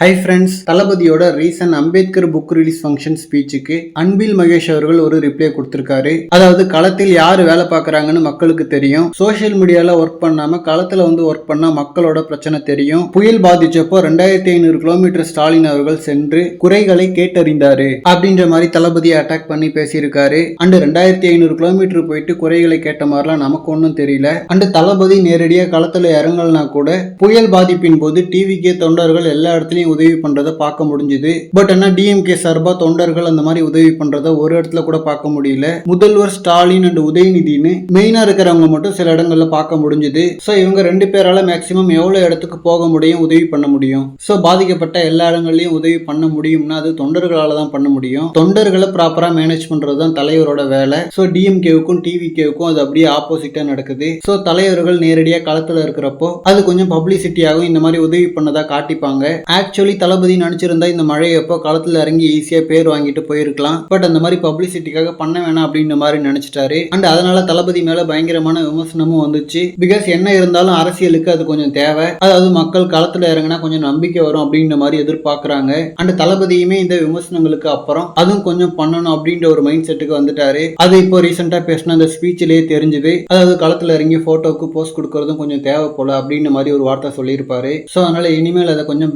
High friends தளபதியோட recent Ambedkar book release function ஸ்பீச்சுக்கு Anbil Mahesh அவர்கள் ஒரு ரிப்ளை கொடுத்திருக்காரு. அதாவது களத்தில் யார் வேலை பார்க்கறாங்கன்னு மக்களுக்கு தெரியும். சோஷியல் மீடியாவில் ஒர்க் பண்ணாம களத்தில் வந்து ஒர்க் பண்ணால் மக்களோட பிரச்சனை தெரியும். புயல் பாதிச்சப்போ ரெண்டாயிரத்தி ஐநூறு கிலோமீட்டர் ஸ்டாலின் அவர்கள் சென்று குறைகளை கேட்டறிந்தாரு. அப்படின்ற மாதிரி தளபதியை அட்டாக் பண்ணி பேசியிருக்காரு. அண்டு ரெண்டாயிரத்தி ஐநூறு கிலோமீட்டர் போயிட்டு குறைகளை கேட்ட மாதிரிலாம் நமக்கு ஒன்றும் தெரியல. அண்டு தளபதி நேரடியாக களத்தில் இறங்கலனா கூட புயல் பாதிப்பின் போது டிவிக்கே தொண்டர்கள் எல்லா இடத்துலையும் உதவி பண்றதை பார்க்க முடிஞ்சுது. பட் என்ன டிஎம்கே சார்பா தொண்டர்கள் அந்த மாதிரி உதவி பண்றதை ஒரு இடத்துல கூட பார்க்க முடியல. முதல்வர் ஸ்டாலின் அண்ட் உதயநிதினு மெயினா இருக்கிறவங்க மட்டும் சில இடங்கள்ல பார்க்க முடிஞ்சுது. ஸோ இவங்க ரெண்டு பேரால மேக்சிமம் எவ்வளவு இடத்துக்கு போக முடியும் உதவி பண்ண முடியும்? ஸோ பாதிக்கப்பட்ட எல்லா இடங்கள்லயும் உதவி பண்ண முடியும்னா அது தொண்டர்களால தான் பண்ண முடியும். தொண்டர்களை ப்ராப்பரா மேனேஜ் பண்றது தான் தலைவரோட வேலை. ஸோ டிஎம்கேவுக்கும் டிவிகேவுக்கும் அது அப்படியே ஆப்போசிட்டா நடக்குது. ஸோ தலைவர்கள் நேரடியா களத்துல இருக்கிறப்போ அது கொஞ்சம் பப்ளிசிட்டி ஆகும் இந்த மாதிரி உதவி பண்ணதா காட்டிப்பாங்க. ஆக்சுவலி தளபதி நினைச்சிருந்தா இந்த மழையப்போ களத்துல இறங்கி ஈஸியா பேர் வாங்கிட்டு போயிருக்கலாம். பட் அந்த மாதிரி பப்ளிசிட்டிக்காக பண்ண வேணாம் அப்படின்ற மாதிரி நினைச்சிட்டாரு. அண்ட் அதனால தளபதி மேல பயங்கரமான விமர்சனமும் வந்துச்சு. பிகாஸ் என்ன இருந்தாலும் அரசியலுக்கு அது கொஞ்சம் தேவை. அதாவது மக்கள் களத்துல இறங்கினா கொஞ்சம் நம்பிக்கை வரும் அப்படின்ற மாதிரி எதிர்பார்க்கறாங்க. அண்ட் தளபதியுமே இந்த விமர்சனங்களுக்கு அப்புறம் அதுவும் கொஞ்சம் பண்ணணும் அப்படின்ற ஒரு மைண்ட் செட்டுக்கு வந்துட்டாரு. அது இப்போ ரீசெண்டா பேசின அந்த ஸ்பீச்சிலேயே தெரிஞ்சுது. அதாவது களத்துல இறங்கி போட்டோக்கு போஸ்ட் கொடுக்கறதும் கொஞ்சம் தேவை போல அப்படின்ற மாதிரி ஒரு வார்த்தை சொல்லியிருப்பாரு. ஸோ அதனால இனிமேல் அதை கொஞ்சம்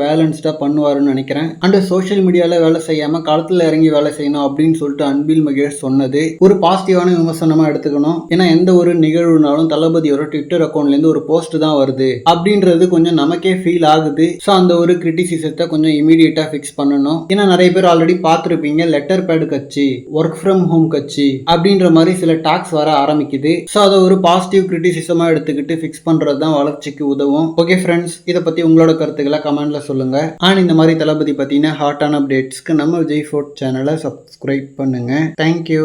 தான் பண்ணுவாருன்னு நினைக்கிறேன். அண்ட் சோஷியல் மீடியால வேலை செய்யாம களத்துல இறங்கி வேலை செய்யணும் அப்படின்னு சொல்லிட்டு அன்பில் மகேஷ் சொன்னது. ஒரு பாசிட்டிவான விமர்சனமா எடுத்துக்கணும். ஏன்னா எந்த ஒரு நிகழ்வுனாலும் தளபதியோட ட்விட்டர் அக்கௌண்ட்லேருந்து ஒரு போஸ்ட் தான் வருது. அப்படின்றது கொஞ்சம் நமக்கே ஃபீல் ஆகுது. ஸோ அந்த ஒரு கிரிட்டிசிசத்தை கொஞ்சம் இமீடியட்டாக ஃபிக்ஸ் பண்ணணும். ஏன்னா நிறைய பேர் ஆல்ரெடி பார்த்துருப்பீங்க லெட்டர் பேட் கட்சி ஒர்க் ஃப்ரம் ஹோம் கட்சி அப்படின்ற மாதிரி சில டாக்ஸ் வர ஆரம்பிக்குது. ஸோ அதை ஒரு பாசிட்டிவ் கிரிட்டிசிசமாக எடுத்துக்கிட்டு ஃபிக்ஸ் பண்ணுறது தான் வளர்ச்சிக்கு உதவும். ஓகே ஃப்ரெண்ட்ஸ் இதை பற்றி உங்களோட கருத்துக்களை கமெண்ட்ல சொல்லுங்க. அண்ட் இந்த மாதிரி தளபதி பார்த்தீங்கன்னா ஹாட்டான அப்டேட்ஸ்க்கு நம்ம விஜய் ஃபோர்ட் சேனலை சப்ஸ்கிரைப் பண்ணுங்கள் தேங்க்யூ